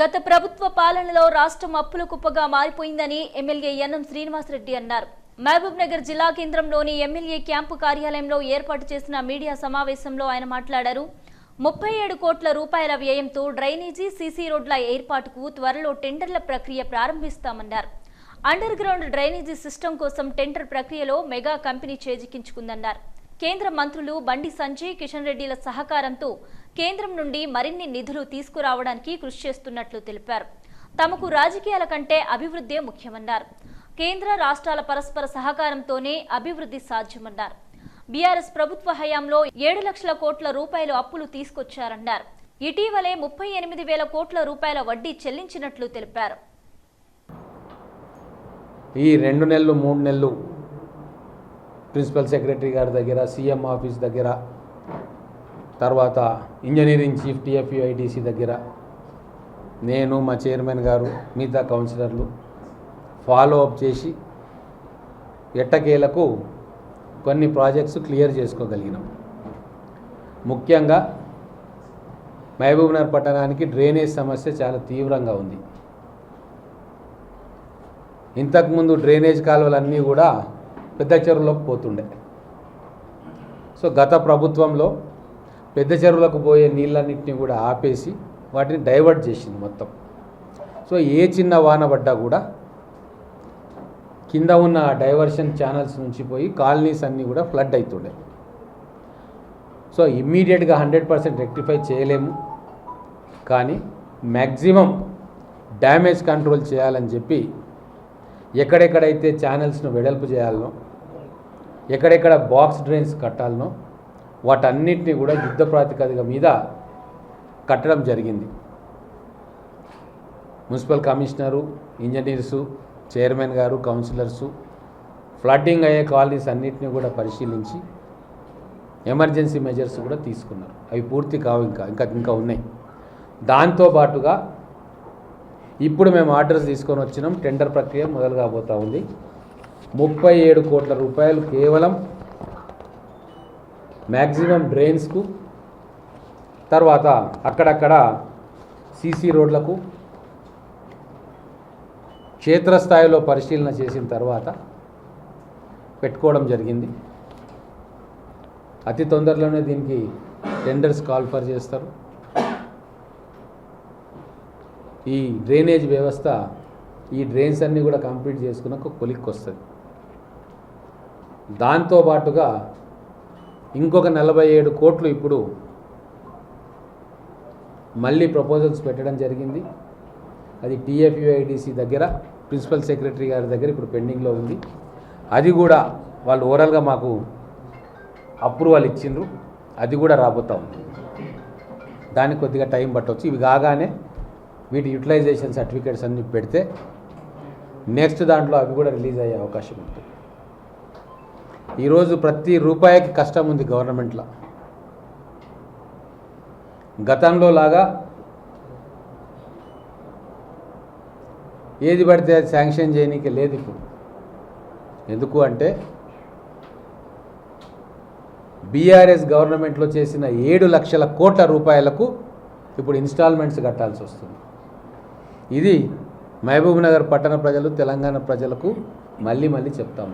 గత ప్రభుత్వ పాలనలో రాష్ట్రం అప్పుల కుప్పగా మారిపోయిందని ఎమ్మెల్యే ఎన్ఎం శ్రీనివాసరెడ్డి అన్నారు. మహబూబ్ నగర్ జిల్లా కేంద్రంలోని ఎమ్మెల్యే క్యాంపు కార్యాలయంలో ఏర్పాటు చేసిన మీడియా సమావేశంలో ఆయన మాట్లాడారు. ముప్పై ఏడు కోట్ల రూపాయల వ్యయంతో డ్రైనేజీ సీసీ రోడ్ల ఏర్పాటుకు త్వరలో టెండర్ల ప్రక్రియ ప్రారంభిస్తామన్నారు. అండర్ గ్రౌండ్ డ్రైనేజీ సిస్టమ్ కోసం టెండర్ ప్రక్రియలో మెగా కంపెనీ చేజిక్కించుకుందన్నారు. కేంద్ర మంత్రులు బండి సంజయ్ కిషన్ రెడ్డిల సహకారంతో కేంద్రం నుండి మరిన్ని నిధులు తీసుకురావడానికి కృషి చేస్తున్నట్లు తెలిపారు. తమకు రాజకీయాల కంటే అభివృద్ధే ముఖ్యమన్నారు. కేంద్ర రాష్ట్రాల పరస్పర సహకారంతోనే అభివృద్ధి సాధ్యమన్నారు. బీఆర్ఎస్ ప్రభుత్వ హయాంలో ఏడు లక్షల కోట్ల రూపాయలు అప్పులు తీసుకొచ్చారన్నారు. ఇటీవలే ముప్పై ఎనిమిది వేల కోట్ల రూపాయల వడ్డీ చెల్లించినట్లు తెలిపారు. ఈ రెండు నెలలు మూడు నెలలు ప్రిన్సిపల్ సెక్రటరీ గారి దగ్గర సీఎం ఆఫీస్ దగ్గర తర్వాత ఇంజనీరింగ్ చీఫ్ టీఎఫ్యూఐటీసీ దగ్గర నేను మా చైర్మన్ గారు మిగతా కౌన్సిలర్లు ఫాలో అప్ చేసి ఎట్టకేలకు కొన్ని ప్రాజెక్ట్స్ క్లియర్ చేసుకోగలిగినాం. ముఖ్యంగా మహబూబ్నగర్ పట్టణానికి డ్రైనేజ్ సమస్య చాలా తీవ్రంగా ఉంది. ఇంతకుముందు డ్రైనేజ్ కాలువలన్నీ కూడా పెద్ద చెరువులోకి పోతుండే. సో గత ప్రభుత్వంలో పెద్ద చెరువులకు పోయే నీళ్ళన్నింటినీ కూడా ఆపేసి వాటిని డైవర్ట్ చేసింది మొత్తం. సో ఏ చిన్న వాన పడ్డా కూడా కింద ఉన్న డైవర్షన్ ఛానల్స్ నుంచి పోయి కాలనీస్ అన్నీ కూడా ఫ్లడ్ అవుతుండే సో ఇమ్మీడియట్గా హండ్రెడ్ పర్సెంట్ రెక్టిఫై చేయలేము. కానీ మ్యాక్సిమం డ్యామేజ్ కంట్రోల్ చేయాలని చెప్పి ఎక్కడెక్కడైతే ఛానల్స్ను వెడల్పు చేయాలనో ఎక్కడెక్కడ బాక్స్ డ్రైన్స్ కట్టాలనో వాటన్నిటిని కూడా యుద్ధ ప్రాతిపదిక మీద కట్టడం జరిగింది. మున్సిపల్ కమిషనరు ఇంజనీర్సు చైర్మన్ గారు కౌన్సిలర్సు ఫ్లడ్డింగ్ అయ్యే కాలనీస్ అన్నిటిని కూడా పరిశీలించి ఎమర్జెన్సీ మెజర్స్ కూడా తీసుకున్నారు. అవి పూర్తి కావు ఇంకా ఇంకా ఇంకా ఉన్నాయి. దాంతో పాటుగా ఇప్పుడు మేము ఆర్డర్స్ తీసుకొని వచ్చినాం. టెండర్ ప్రక్రియ మొదలు కాబోతూ ఉంది. ముప్పై ఏడు కోట్ల రూపాయలు కేవలం మ్యాక్సిమం డ్రైన్స్కు తర్వాత అక్కడక్కడ సీసీ రోడ్లకు క్షేత్రస్థాయిలో పరిశీలన చేసిన తర్వాత పెట్టుకోవడం జరిగింది. అతి తొందరలోనే దీనికి టెండర్స్ కాల్ఫర్ చేస్తారు. ఈ డ్రైనేజ్ వ్యవస్థ ఈ డ్రైన్స్ అన్నీ కూడా కంప్లీట్ చేసుకున్నాక కొలిక్కి వస్తుంది. దాంతో పాటుగా ఇంకొక నలభై ఏడు కోట్లు ఇప్పుడు మళ్ళీ ప్రపోజల్స్ పెట్టడం జరిగింది. అది టీఎఫ్యుఐడిసి దగ్గర ప్రిన్సిపల్ సెక్రటరీ గారి దగ్గర ఇప్పుడు పెండింగ్లో ఉంది. అది కూడా వాళ్ళు ఓవరాల్గా మాకు అప్రూవల్ ఇచ్చిండ్రు. అది కూడా రాబోతా ఉంది. దానికి కొద్దిగా టైం పట్టవచ్చు ఇవి కాగానే వీటి యూటిలైజేషన్ సర్టిఫికేట్స్ అన్ని పెడితే నెక్స్ట్ దాంట్లో అవి కూడా రిలీజ్ అయ్యే అవకాశం ఉంటుంది. ఈరోజు ప్రతి రూపాయికి కష్టం ఉంది గవర్నమెంట్లో. గతంలో లాగా ఏది పడితే అది శాంక్షన్ చేయనీకి లేదు ఇప్పుడు. ఎందుకు అంటే బీఆర్ఎస్ గవర్నమెంట్లో చేసిన ఏడు లక్షల కోట్ల రూపాయలకు ఇప్పుడు ఇన్స్టాల్మెంట్స్ కట్టాల్సి వస్తుంది. ఇది మహబూబ్నగర్ పట్టణ ప్రజలు తెలంగాణ ప్రజలకు మళ్ళీ మళ్ళీ చెప్తా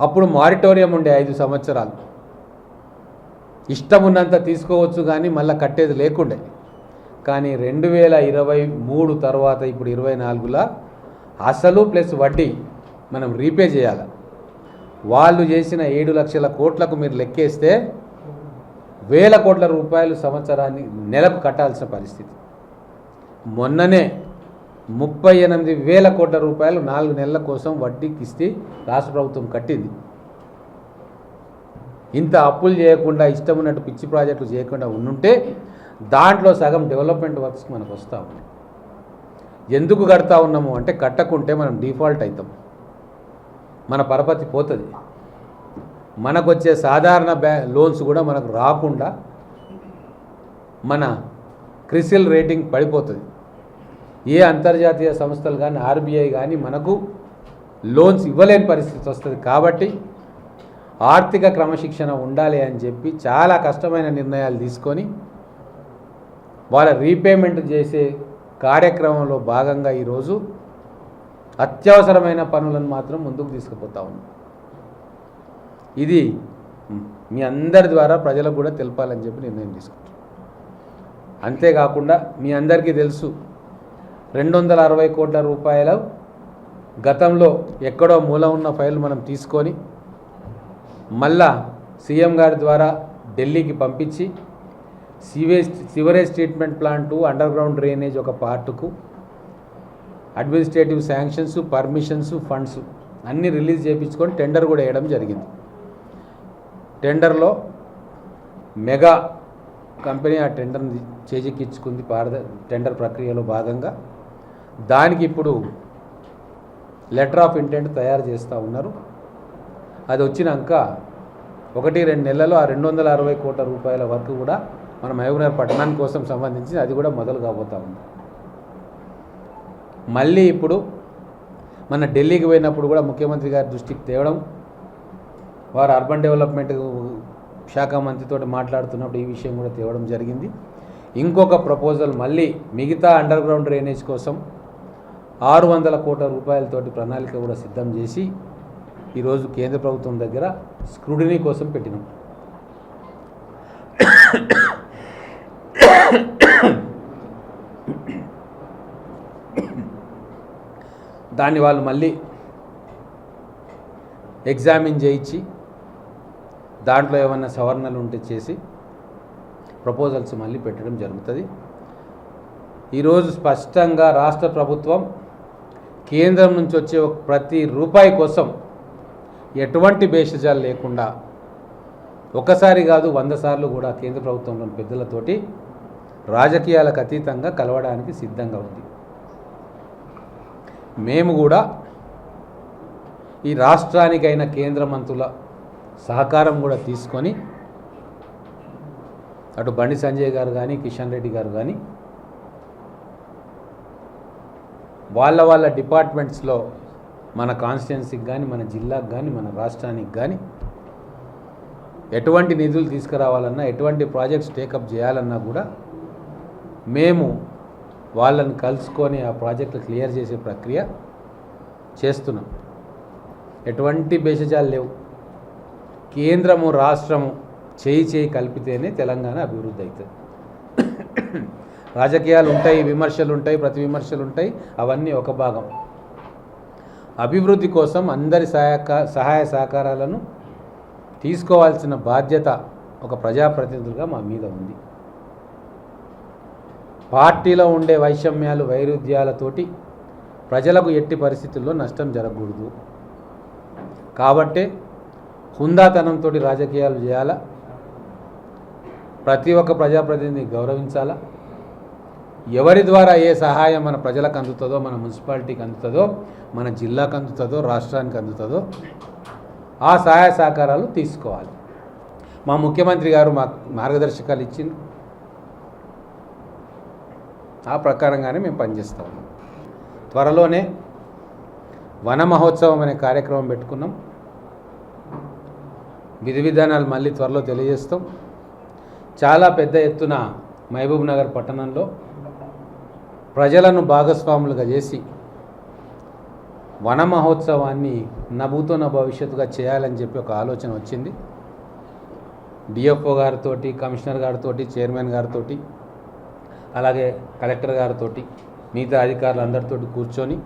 అప్పుడు మారిటోరియం ఉండే ఐదు సంవత్సరాలు. ఇష్టం ఉన్నంత తీసుకోవచ్చు కానీ మళ్ళీ కట్టేది లేకుండే. కానీ రెండు వేల ఇరవై మూడు తర్వాత ఇప్పుడు ఇరవై నాలుగులా అసలు ప్లస్ వడ్డీ మనం రీపే చేయాలి. వాళ్ళు చేసిన ఏడు లక్షల కోట్లకు మీరు లెక్కేస్తే వేల కోట్ల రూపాయలు సంవత్సరాన్ని నెలకు కట్టాల్సిన పరిస్థితి. మొన్ననే ముప్పై ఎనిమిది వేల కోట్ల రూపాయలు నాలుగు నెలల కోసం వడ్డీ కిస్తీ రాష్ట్ర ప్రభుత్వం కట్టింది. ఇంత అప్పులు చేయకుండా ఇష్టం ఉన్నట్టు పిచ్చి ప్రాజెక్టులు చేయకుండా ఉండుంటే దాంట్లో సగం డెవలప్మెంట్ వర్క్స్ మనకు వస్తూ ఉన్నాయి ఎందుకు కడతా ఉన్నాము అంటే కట్టకుంటే మనం డిఫాల్ట్ అవుతాం. మన పరపతి పోతుంది. మనకు వచ్చే సాధారణ బ్యా లోన్స్ కూడా మనకు రాకుండా మన క్రిసిల్ రేటింగ్ పడిపోతుంది. ఏ అంతర్జాతీయ సంస్థలు కానీ ఆర్బీఐ కానీ మనకు లోన్స్ ఇవ్వలేని పరిస్థితి వస్తుంది కాబట్టి ఆర్థిక క్రమశిక్షణ ఉండాలి అని చెప్పి చాలా కష్టమైన నిర్ణయాలు తీసుకొని వాళ్ళ రీపేమెంట్ చేసే కార్యక్రమంలో భాగంగా ఈరోజు అత్యవసరమైన పనులను మాత్రం ముందుకు తీసుకుపోతా ఉన్నాం. ఇది మీ అందరి ద్వారా ప్రజలకు కూడా తెలపాలని చెప్పి నిర్ణయం తీసుకుంటాం అంతేకాకుండా మీ అందరికీ తెలుసు రెండు వందల అరవై కోట్ల రూపాయల గతంలో ఎక్కడో మూల ఉన్న ఫైల్ మనం తీసుకొని మళ్ళా సీఎం గారి ద్వారా ఢిల్లీకి పంపించి sewage sewerage treatment plant underground drainage ఒక పార్టుకు అడ్మినిస్ట్రేటివ్ శాంక్షన్స్ పర్మిషన్స్ ఫండ్స్ అన్నీ రిలీజ్ చేయించుకొని టెండర్ కూడా వేయడం జరిగింది. టెండర్లో మెగా కంపెనీ ఆ టెండర్ని చేజిక్కించుకుంది పారద టెండర్ ప్రక్రియలో భాగంగా దానికి ఇప్పుడు లెటర్ ఆఫ్ ఇంటెంట్ తయారు చేస్తూ ఉన్నారు. అది వచ్చినాక ఒకటి రెండు నెలల్లో ఆ రెండు వందల అరవై కోట్ల రూపాయల వర్క్ కూడా మన మహబూబ్నగర్ పట్టణానికి కోసం సంబంధించి అది కూడా మొదలు కాబోతా ఉంది. మళ్ళీ ఇప్పుడు మన ఢిల్లీకి పోయినప్పుడు కూడా ముఖ్యమంత్రి గారి దృష్టికి తేవడం వారు అర్బన్ డెవలప్మెంట్ శాఖ మంత్రితో మాట్లాడుతున్నప్పుడు ఈ విషయం కూడా తేవడం జరిగింది. ఇంకొక ప్రపోజల్ మళ్ళీ మిగతా అండర్ గ్రౌండ్ డ్రైనేజ్ కోసం ఆరు వందల కోట్ల రూపాయలతోటి ప్రణాళిక కూడా సిద్ధం చేసి ఈరోజు కేంద్ర ప్రభుత్వం దగ్గర స్క్రూడినీ కోసం పెట్టినాం. దాన్ని వాళ్ళు మళ్ళీ ఎగ్జామిన్ చేయించి దాంట్లో ఏమైనా సవరణలు ఉంటే చేసి ప్రపోజల్స్ మళ్ళీ పెట్టడం జరుగుతుంది. ఈరోజు స్పష్టంగా రాష్ట్ర ప్రభుత్వం కేంద్రం నుంచి వచ్చే ఒక ప్రతి రూపాయి కోసం ఎటువంటి భేషజాలు లేకుండా ఒకసారి కాదు వంద సార్లు కూడా కేంద్ర ప్రభుత్వంలోని పెద్దలతోటి రాజకీయాలకు అతీతంగా కలవడానికి సిద్ధంగా ఉంది. మేము కూడా ఈ రాష్ట్రానికైన కేంద్ర మంత్రుల సహకారం కూడా తీసుకొని అటు బండి సంజయ్ గారు కానీ కిషన్ రెడ్డి గారు కానీ వాళ్ళ వాళ్ళ డిపార్ట్మెంట్స్లో మన కాన్స్టిట్యున్సీకి కానీ మన జిల్లాకు కానీ మన రాష్ట్రానికి కానీ ఎటువంటి నిధులు తీసుకురావాలన్నా ఎటువంటి ప్రాజెక్ట్స్ టేకప్ చేయాలన్నా కూడా మేము వాళ్ళని కలుసుకొని ఆ ప్రాజెక్టులు క్లియర్ చేసే ప్రక్రియ చేస్తున్నాం. ఎటువంటి భేషజాలు లేవు. కేంద్రము రాష్ట్రము చేయి చేయి కలిపితేనే తెలంగాణ అభివృద్ధి అవుతుంది. రాజకీయాలు ఉంటాయి విమర్శలు ఉంటాయి ప్రతి విమర్శలు ఉంటాయి అవన్నీ ఒక భాగం. అభివృద్ధి కోసం అందరి సహాయక సహాయ సహకారాలను తీసుకోవాల్సిన బాధ్యత ఒక ప్రజాప్రతినిధులుగా మా మీద ఉంది. పార్టీలో ఉండే వైషమ్యాలు వైరుధ్యాలతోటి ప్రజలకు ఎట్టి పరిస్థితుల్లో నష్టం జరగకూడదు. కాబట్టే హుందాతనంతో రాజకీయాలు చేయాలా? ప్రతి ఒక్క ప్రజాప్రతినిధిని గౌరవించాలా? ఎవరి ద్వారా ఏ సహాయం మన ప్రజలకు అందుతుందో మన మున్సిపాలిటీకి అందుతుందో మన జిల్లాకు అందుతుందో రాష్ట్రానికి అందుతుందో ఆ సహాయ సహకారాలు తీసుకోవాలి. మా ముఖ్యమంత్రి గారు మాకు మార్గదర్శకాలు ఇచ్చింది ఆ ప్రకారంగానే మేము పనిచేస్తాము త్వరలోనే వన మహోత్సవం అనే కార్యక్రమం పెట్టుకున్నాం. విధి విధానాలు మళ్ళీ త్వరలో తెలియజేస్తాం. చాలా పెద్ద ఎత్తున మహబూబ్ నగర్ పట్టణంలో ప్రజలను భాగస్వాములుగా చేసి వన మహోత్సవాన్ని నభూతో భవిష్యత్తుగా చేయాలని చెప్పి ఒక ఆలోచన వచ్చింది. డిఎఫ్ఓ గారితో కమిషనర్ గారితో చైర్మన్ గారితో అలాగే కలెక్టర్ గారితో మిగతా అధికారులు అందరితో కూర్చొని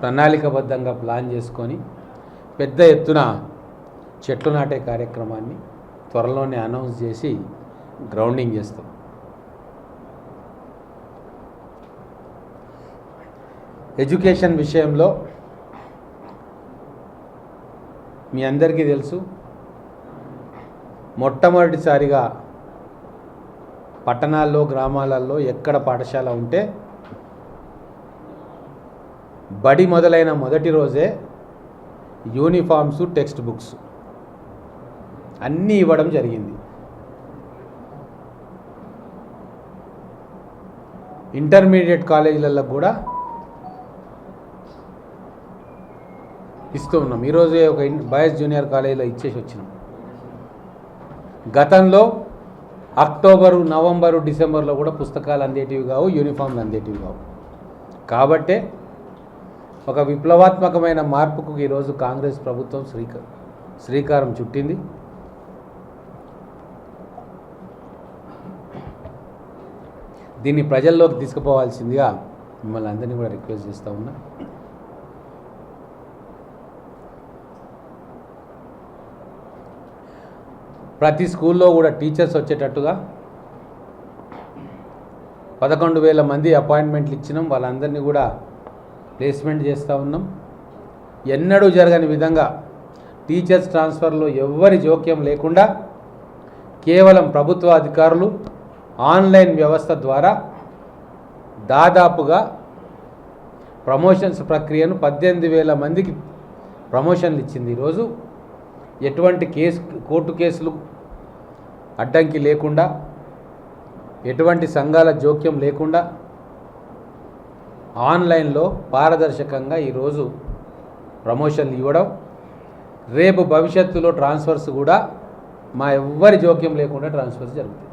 ప్రణాళికబద్ధంగా ప్లాన్ చేసుకొని పెద్ద ఎత్తున చెట్లు నాటే కార్యక్రమాన్ని త్వరలోనే అనౌన్స్ చేసి గ్రౌండింగ్ చేస్తాం. ఎడ్యుకేషన్ విషయంలో మీ అందరికీ తెలుసు మొట్టమొదటిసారిగా పట్టణాల్లో గ్రామాలలో ఎక్కడ పాఠశాల ఉంటే బడి మొదలైన మొదటి రోజే యూనిఫామ్స్ టెక్స్ట్ బుక్స్ అన్నీ ఇవ్వడం జరిగింది. ఇంటర్మీడియట్ కాలేజీలలో కూడా ఇస్తూ ఉన్నాం. ఈరోజే ఒక ఇన్- బాయ్స్ జూనియర్ కాలేజీలో ఇచ్చేసి వచ్చినాం. గతంలో అక్టోబరు నవంబరు డిసెంబర్లో కూడా పుస్తకాలు అందేటివి కావు యూనిఫామ్లు అందేటివి కావు. కాబట్టే ఒక విప్లవాత్మకమైన మార్పుకు ఈరోజు కాంగ్రెస్ ప్రభుత్వం శ్రీక శ్రీకారం చుట్టింది. దీన్ని ప్రజల్లోకి తీసుకుపోవాల్సిందిగా మిమ్మల్ని అందరినీ కూడా రిక్వెస్ట్ చేస్తూ ఉన్నా. ప్రతి స్కూల్లో కూడా టీచర్స్ వచ్చేటట్టుగా పదకొండు వేల మంది అపాయింట్మెంట్లు ఇచ్చినాం. వాళ్ళందరినీ కూడా ప్లేస్మెంట్ చేస్తూ ఉన్నాం. ఎన్నడూ జరగని విధంగా టీచర్స్ ట్రాన్స్ఫర్లో ఎవ్వరి జోక్యం లేకుండా కేవలం ప్రభుత్వ అధికారులు ఆన్లైన్ వ్యవస్థ ద్వారా దాదాపుగా ప్రమోషన్స్ ప్రక్రియను పద్దెనిమిది వేల మందికి ప్రమోషన్లు ఇచ్చింది ఈరోజు. ఎటువంటి కేసు కోర్టు కేసులు అడ్డంకి లేకుండా ఎటువంటి సంఘాల జోక్యం లేకుండా ఆన్లైన్లో పారదర్శకంగా ఈరోజు ప్రమోషన్లు ఇవ్వడం రేపు భవిష్యత్తులో ట్రాన్స్ఫర్స్ కూడా మా ఎవ్వరి జోక్యం లేకుండా ట్రాన్స్ఫర్స్ జరుగుతాయి.